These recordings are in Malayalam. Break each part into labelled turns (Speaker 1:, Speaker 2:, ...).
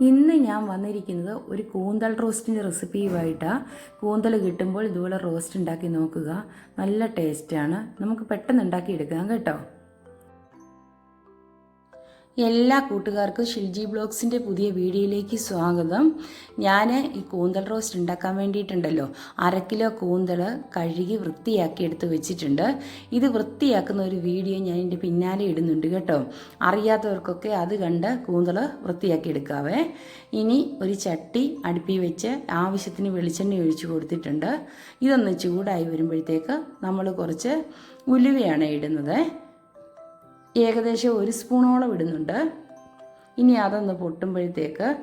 Speaker 1: ഇന്ന് ഞാൻ വന്നിരിക്കുന്നത് ഒരു കൂന്തൽ റോസ്റ്റിന്റെ റെസിപ്പിയുമായിട്ടാണ് കൂന്തൽ കിട്ടുമ്പോൾ ഇതുപോലെ റോസ്റ്റ് ഉണ്ടാക്കി നോക്കുക. നല്ല ടേസ്റ്റാണ്. നമുക്ക് പെട്ടെന്ന് ഉണ്ടാക്കിയെടുക്കാം കേട്ടോ. എല്ലാ കൂട്ടുകാർക്കും ഷിൽജി ബ്ലോഗ്സിന്റെ പുതിയ വീഡിയോയിലേക്ക് സ്വാഗതം. ഞാൻ ഈ കൂന്തൽ റോസ്റ്റ് ഉണ്ടാക്കാൻ വേണ്ടിയിട്ടുണ്ടല്ലോ. അര കിലോ കൂന്തൽ കഴുകി വൃത്തിയാക്കി എടുത്ത് വെച്ചിട്ടുണ്ട്. ഇത് വൃത്തിയാക്കുന്ന ഒരു വീഡിയോ ഞാൻ എന്റെ പിന്നാലെ ഇടുന്നുണ്ട് കേട്ടോ. അറിയാത്തവർക്കൊക്കെ അത് കണ്ട് കൂന്തൽ വൃത്തിയാക്കി എടുക്കാവേ. ഇനി ഒരു ചട്ടി അടുപ്പി വെച്ച് ആവശ്യത്തിന് വെളിച്ചെണ്ണ ഒഴിച്ചു കൊടുത്തിട്ടുണ്ട്. ഇതൊന്ന് ചൂടായി വരുമ്പോഴത്തേക്ക് നമ്മൾ കുറച്ച് ഉലുവയാണ് ഇടുന്നത്. ഏകദേശം ഒരു സ്പൂണോളം ഇടുന്നുണ്ട്. ഇനി അതൊന്ന് പൊട്ടുമ്പോഴത്തേക്ക്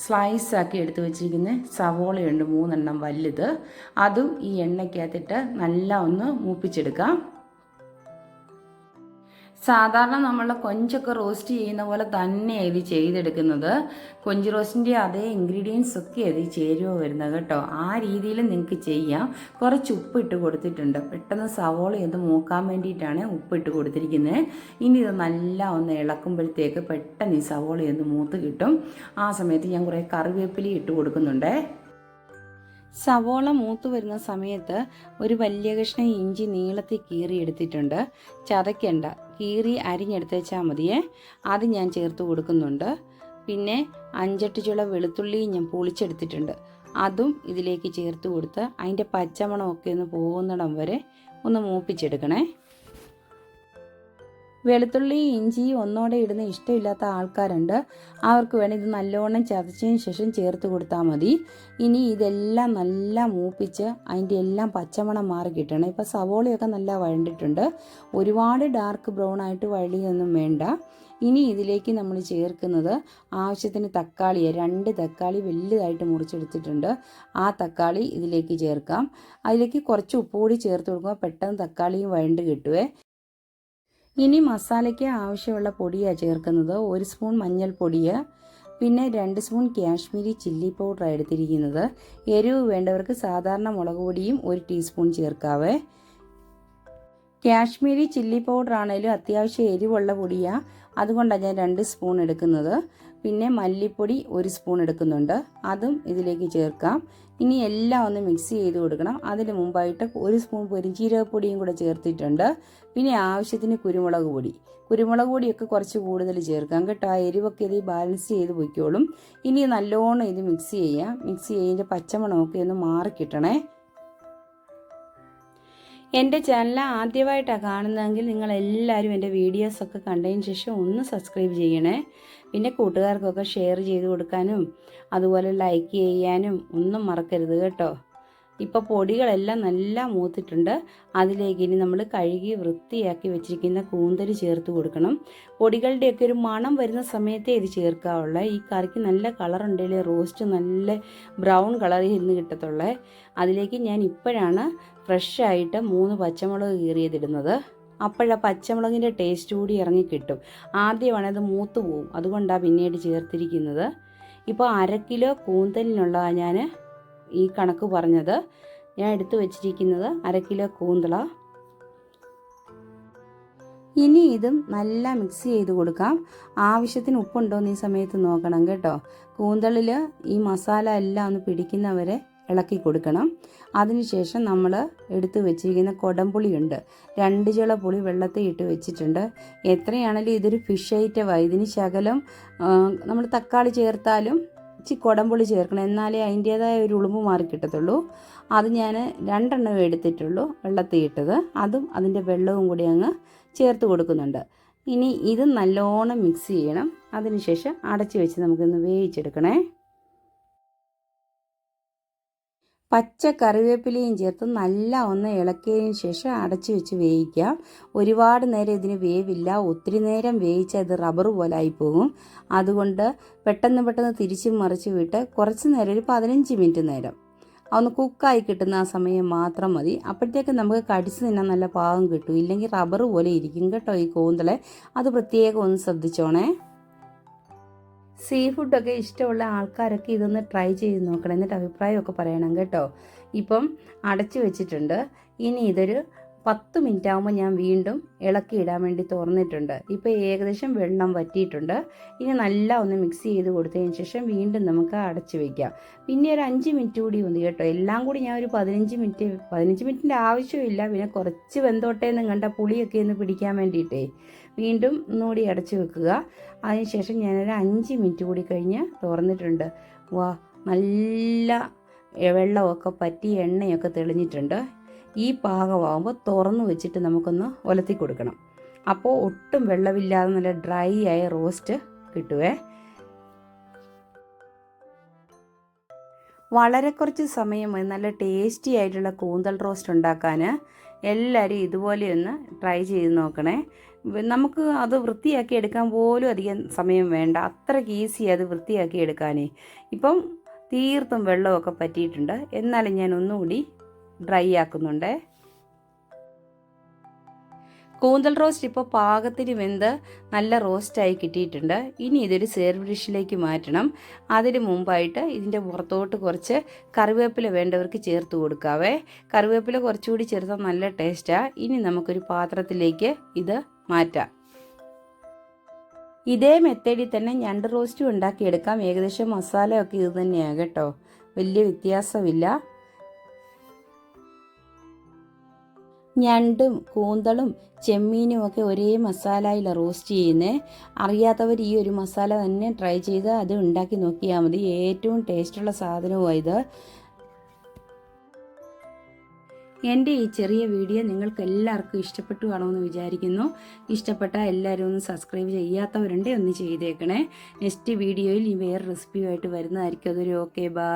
Speaker 1: സ്ലൈസ് ആക്കി എടുത്ത് വെച്ചിരിക്കുന്ന സവോളയുണ്ട് മൂന്നെണ്ണം വലുത്. അതും ഈ എണ്ണയ്ക്കകത്തിട്ട് നല്ല ഒന്ന് മൂപ്പിച്ചെടുക്കാം. സാധാരണ നമ്മൾ കൊഞ്ചൊക്കെ റോസ്റ്റ് ചെയ്യുന്ന പോലെ തന്നെയാണ് ഇത് ചെയ്തെടുക്കുന്നത്. കൊഞ്ച് റോസ്റ്റിന്റെ അതേ ഇൻഗ്രീഡിയൻസ് ഒക്കെ അതിൽ ചേരുവ വരുന്നത് കേട്ടോ. ആ രീതിയിൽ നിങ്ങൾക്ക് ചെയ്യാം. കുറച്ച് ഉപ്പ് ഇട്ട് കൊടുത്തിട്ടുണ്ട്. പെട്ടെന്ന് സവോള ഒന്ന് മൂക്കാൻ വേണ്ടിയിട്ടാണ് ഉപ്പ് ഇട്ട് കൊടുത്തിരിക്കുന്നത്. ഇനി ഇത് നല്ല ഒന്ന് ഇളക്കുമ്പോഴത്തേക്ക് പെട്ടെന്ന് ഈ സവോള ഒന്ന് മൂത്ത് കിട്ടും. ആ സമയത്ത് ഞാൻ കുറേ കറിവേപ്പില ഇട്ട് കൊടുക്കുന്നുണ്ടേ. സവോള മൂത്ത് വരുന്ന സമയത്ത് ഒരു വലിയ കഷ്ണം ഇഞ്ചി നീളത്തിൽ കീറി എടുത്തിട്ടുണ്ട് ചതയ്ക്കണ്ട. കീറി അരിഞ്ഞെടുത്ത് വെച്ചാൽ മതിയേ. അത് ഞാൻ ചേർത്ത് കൊടുക്കുന്നുണ്ട്. പിന്നെ അഞ്ചെട്ട് ചുള വെളുത്തുള്ളി ഞാൻ പൊളിച്ചെടുത്തിട്ടുണ്ട്. അതും ഇതിലേക്ക് ചേർത്ത് കൊടുത്ത് അതിന്റെ പച്ചമണമൊക്കെ ഒന്ന് പോകുന്നിടം വരെ ഒന്ന് മൂപ്പിച്ചെടുക്കണേ. വെളുത്തുള്ളി ഇഞ്ചി ഒന്നോടെ ഇടുന്ന ഇഷ്ടമില്ലാത്ത ആൾക്കാരുണ്ട്. അവർക്ക് വേണം ഇത് നല്ലോണം ചതച്ചതിന് ശേഷം ചേർത്ത് കൊടുത്താൽ മതി. ഇനി ഇതെല്ലാം നല്ല മൂപ്പിച്ച് അതിന്റെ എല്ലാം പച്ചമണം മാറി കിട്ടണം. ഇപ്പോൾ സവോളയൊക്കെ നല്ല വഴണ്ടിട്ടുണ്ട്. ഒരുപാട് ഡാർക്ക് ബ്രൗൺ ആയിട്ട് വഴിയൊന്നും വേണ്ട. ഇനി ഇതിലേക്ക് നമ്മൾ ചേർക്കുന്നത് ആവശ്യത്തിന് തക്കാളി രണ്ട് തക്കാളി വലുതായിട്ട് മുറിച്ചെടുത്തിട്ടുണ്ട്. ആ തക്കാളി ഇതിലേക്ക് ചേർക്കാം. അതിലേക്ക് കുറച്ച് ഉപ്പ് കൂടി ചേർത്ത് കൊടുക്കുമ്പോൾ പെട്ടെന്ന് തക്കാളിയും വഴണ്ട് കിട്ടുവേ. ഇനി മസാലയ്ക്ക് ആവശ്യമുള്ള പൊടിയാണ് ചേർക്കുന്നത്. ഒരു സ്പൂൺ മഞ്ഞൾപ്പൊടിയ പിന്നെ രണ്ട് സ്പൂൺ കാശ്മീരി ചില്ലി പൗഡർ എടുത്തിരിക്കുന്നത്. എരിവ് വേണ്ടവർക്ക് സാധാരണ മുളക് പൊടിയും ഒരു ടീസ്പൂൺ ചേർക്കാവേ. കാശ്മീരി ചില്ലി പൗഡർ ആണെങ്കിലും അത്യാവശ്യം എരിവുള്ള പൊടിയാണ് അതുകൊണ്ടാണ് ഞാൻ രണ്ട് സ്പൂൺ എടുക്കുന്നത്. പിന്നെ മല്ലിപ്പൊടി ഒരു സ്പൂൺ എടുക്കുന്നുണ്ട്. അതും ഇതിലേക്ക് ചേർക്കാം. ഇനി എല്ലാം ഒന്ന് മിക്സ് ചെയ്ത് കൊടുക്കണം. അതിന് മുമ്പായിട്ട് ഒരു സ്പൂൺ പെരിഞ്ചീരകപ്പൊടിയും കൂടെ ചേർത്തിട്ടുണ്ട്. പിന്നെ ആവശ്യത്തിന് കുരുമുളക് പൊടി. കുരുമുളക് പൊടിയൊക്കെ കുറച്ച് കൂടുതൽ ചേർക്കാം കേട്ടോ. ആ എരിവൊക്കെ ഇത് ബാലൻസ് ചെയ്ത് പൊയ്ക്കോളും. ഇനി നല്ലോണം ഇത് മിക്സ് ചെയ്യാം. മിക്സ് ചെയ്തതിന്റെ പച്ചമണമൊക്കെ ഒന്ന് മാറി കിട്ടണേ എന്റെ ചാനൽ ആദ്യമായിട്ടാണ് കാണുന്നതെങ്കിൽ നിങ്ങളെല്ലാവരും എന്റെ വീഡിയോസൊക്കെ കണ്ടതിന് ശേഷം ഒന്ന് സബ്സ്ക്രൈബ് ചെയ്യണേ. പിന്നെ കൂട്ടുകാർക്കൊക്കെ ഷെയർ ചെയ്ത് കൊടുക്കാനും അതുപോലെ ലൈക്ക് ചെയ്യാനും ഒന്നും മറക്കരുത് കേട്ടോ. ഇപ്പോൾ പൊടികളെല്ലാം നല്ല മൂത്തിട്ടുണ്ട്. അതിലേക്ക് ഇനി നമ്മൾ കഴുകി വൃത്തിയാക്കി വെച്ചിരിക്കുന്ന കൂന്തൽ ചേർത്ത് കൊടുക്കണം. പൊടികളുടെയൊക്കെ ഒരു മണം വരുന്ന സമയത്തേ ഇത് ചേർക്കാവുള്ളൂ. ഈ കറിക്ക് നല്ല കളർ ഉണ്ടെങ്കിൽ റോസ്റ്റ് നല്ല ബ്രൗൺ കളറിൽ ഇരുന്ന് കിട്ടത്തുള്ളേ. അതിലേക്ക് ഞാൻ ഇപ്പോഴാണ് ഫ്രഷായിട്ട് മൂന്ന് പച്ചമുളക് കീറിയതിടുന്നത്. അപ്പോഴാ പച്ചമുളകിന്റെ ടേസ്റ്റ് കൂടി ഇറങ്ങി കിട്ടും. ആദ്യമാണ് അത് മൂത്ത് പോവും. അതുകൊണ്ടാണ് പിന്നീട് ചേർത്തിരിക്കുന്നത്. ഇപ്പോൾ അര കിലോ കൂന്തലിനുള്ളതാണ് ഞാൻ ഈ കണക്ക് പറഞ്ഞത്. ഞാൻ എടുത്തു വച്ചിരിക്കുന്നത് അര കിലോ കൂന്തള. ഇനി ഇതും നല്ല മിക്സ് ചെയ്ത് കൊടുക്കാം. ആവശ്യത്തിന് ഉപ്പുണ്ടോയെന്ന് ഈ സമയത്ത് നോക്കണം കേട്ടോ. കൂന്തളിൽ ഈ മസാല എല്ലാം ഒന്ന് പിടിക്കുന്നവരെ ഇളക്കി കൊടുക്കണം. അതിനുശേഷം നമ്മൾ എടുത്ത് വെച്ചിരിക്കുന്ന കൊടംപുളിയുണ്ട്. രണ്ട് ചിള പുളി വെള്ളത്തിൽ ഇട്ട് വെച്ചിട്ടുണ്ട്. എത്രയാണെങ്കിലും ഇതൊരു ഫിഷ് ഐറ്റമാണ് ഇതിന് ശകലം നമ്മൾ തക്കാളി ചേർത്താലും ഇച്ചി കുടംപുളി ചേർക്കണം. എന്നാലേ അതിന്റേതായ ഒരു ഉളുമ്പ് മാറി കിട്ടത്തുള്ളൂ. അത് ഞാൻ രണ്ടെണ്ണം എടുത്തിട്ടുള്ളൂ വെള്ളത്തിൽ ഇട്ടത്. അതും അതിന്റെ വെള്ളവും കൂടി അങ്ങ് ചേർത്ത് കൊടുക്കുന്നുണ്ട്. ഇനി ഇത് നല്ലോണം മിക്സ് ചെയ്യണം. അതിനുശേഷം അടച്ച് വെച്ച് നമുക്കൊന്ന് വേവിച്ചെടുക്കണേ. പച്ച കറിവേപ്പിലയും ചേർത്ത് നല്ല ഒന്ന് ഇളക്കിയതിന് ശേഷം അടച്ചു വെച്ച് വേവിക്കാം. ഒരുപാട് നേരം ഇതിന് വേവില്ല. ഒത്തിരി നേരം വേവിച്ചാൽ ഇത് റബ്ബർ പോലെ ആയിപ്പോകും. അതുകൊണ്ട് പെട്ടെന്ന് പെട്ടെന്ന് തിരിച്ചും മറിച്ച് വിട്ട് കുറച്ച് നേരം ഒരു പതിനഞ്ച് മിനിറ്റ് നേരം. ഒന്ന് കുക്കായി കിട്ടുന്ന ആ സമയം മാത്രം മതി. അപ്പോഴത്തേക്ക് നമുക്ക് കടിച്ച് തിന്നാൻ നല്ല പാകം കിട്ടും. ഇല്ലെങ്കിൽ റബ്ബർ പോലെ ഇരിക്കും കേട്ടോ ഈ കൂന്തളെ. അത് പ്രത്യേകം ഒന്ന് ശ്രദ്ധിച്ചോണേ. സീ ഫുഡൊക്കെ ഇഷ്ടമുള്ള ആൾക്കാരൊക്കെ ഇതൊന്ന് ട്രൈ ചെയ്ത് നോക്കണം. എന്നിട്ട് അഭിപ്രായമൊക്കെ പറയണം കേട്ടോ. ഇപ്പം അടച്ചു വെച്ചിട്ടുണ്ട്. ഇനി ഇതൊരു പത്ത് മിനിറ്റ് ആകുമ്പോൾ ഞാൻ വീണ്ടും ഇളക്കി ഇടാൻ വേണ്ടി തുറന്നിട്ടുണ്ട്. ഇപ്പോൾ ഏകദേശം വെള്ളം വറ്റിയിട്ടുണ്ട്. ഇനി നല്ല ഒന്ന് മിക്സ് ചെയ്ത് കൊടുത്തതിന് ശേഷം വീണ്ടും നമുക്ക് അടച്ച് വയ്ക്കാം പിന്നെ ഒരു അഞ്ച് മിനിറ്റ് കൂടി ഉണ്ട് കേട്ടോ. എല്ലാം കൂടി ഞാൻ ഒരു പതിനഞ്ച് മിനിറ്റ് പതിനഞ്ച് മിനിറ്റിന്റെ ആവശ്യമില്ല. പിന്നെ കുറച്ച് വെന്തോട്ടേ എന്ന് കണ്ട പുളിയൊക്കെ ഒന്ന് പിടിക്കാൻ വേണ്ടിയിട്ടേ വീണ്ടും ഒന്നുകൂടി അടച്ച് വെക്കുക. അതിനുശേഷം ഞാനൊരു അഞ്ച് മിനിറ്റ് കൂടി കഴിഞ്ഞ് തുറന്നിട്ടുണ്ട്. വാ നല്ല വെള്ളമൊക്കെ പറ്റി എണ്ണയൊക്കെ തെളിഞ്ഞിട്ടുണ്ട്. ഈ പാകമാകുമ്പോൾ തുറന്ന് വെച്ചിട്ട് നമുക്കൊന്ന് ഒലത്തി കൊടുക്കണം. അപ്പോൾ ഒട്ടും വെള്ളമില്ലാതെ നല്ല ഡ്രൈ ആയ റോസ്റ്റ് കിട്ടുവേ. വളരെ കുറച്ച് സമയം നല്ല ടേസ്റ്റി ആയിട്ടുള്ള കൂന്തൽ റോസ്റ്റ് ഉണ്ടാക്കാൻ എല്ലാവരും ഇതുപോലെയൊന്ന് ട്രൈ ചെയ്ത് നോക്കണേ. നമുക്ക് അത് വൃത്തിയാക്കി എടുക്കാൻ പോലും അധികം സമയം വേണ്ട. അത്രയ്ക്ക് ഈസി അത് വൃത്തിയാക്കി എടുക്കാനേ. ഇപ്പം തീർത്തും വെള്ളമൊക്കെ പറ്റിയിട്ടുണ്ട്. എന്നാലും ഞാൻ ഒന്നുകൂടി ഡ്രൈ ആക്കുന്നുണ്ട്. കൂന്തൽ റോസ്റ്റ് ഇപ്പോൾ പാകത്തിന് വെന്ത് നല്ല റോസ്റ്റായി കിട്ടിയിട്ടുണ്ട്. ഇനി ഇതൊരു സേർവ് ഡിഷിലേക്ക് മാറ്റണം. അതിന് മുമ്പായിട്ട് ഇതിന്റെ പുറത്തോട്ട് കുറച്ച് കറിവേപ്പില വേണ്ടവർക്ക് ചേർത്ത് കൊടുക്കാവേ. കറിവേപ്പില കുറച്ചുകൂടി ചേർത്താൽ നല്ല ടേസ്റ്റാണ് ഇനി നമുക്കൊരു പാത്രത്തിലേക്ക് ഇത് മാറ്റാം. ഇതേ മെത്തേഡിൽ തന്നെ ഞണ്ട് റോസ്റ്റും ഉണ്ടാക്കിയെടുക്കാം. ഏകദേശം മസാലയൊക്കെ ഇത് തന്നെയാണ് കേട്ടോ. വലിയ വ്യത്യാസമില്ല. ഞണ്ടും കൂന്തളും ചെമ്മീനും ഒക്കെ ഒരേ മസാലയിൽ റോസ്റ്റ് ചെയ്യുന്നത് അറിയാത്തവർ ഈ ഒരു മസാല തന്നെ ട്രൈ ചെയ്ത് അത് ഉണ്ടാക്കി നോക്കിയാൽ മതി. ഏറ്റവും ടേസ്റ്റുള്ള സാധനവുമായത് എന്റെ ഈ ചെറിയ വീഡിയോ നിങ്ങൾക്ക് എല്ലാവർക്കും ഇഷ്ടപ്പെട്ടു കാണുമെന്ന് വിചാരിക്കുന്നു. ഇഷ്ടപ്പെട്ട എല്ലാവരും ഒന്ന് സബ്സ്ക്രൈബ് ചെയ്യാത്തവരുണ്ടെങ്കിൽ ഒന്ന് ചെയ്തേക്കണേ. നെക്സ്റ്റ് വീഡിയോയിൽ ഈ വേറെ റെസിപ്പിയുമായിട്ട് വരുന്നതായിരിക്കും. അതൊരു ഓക്കെ ബൈ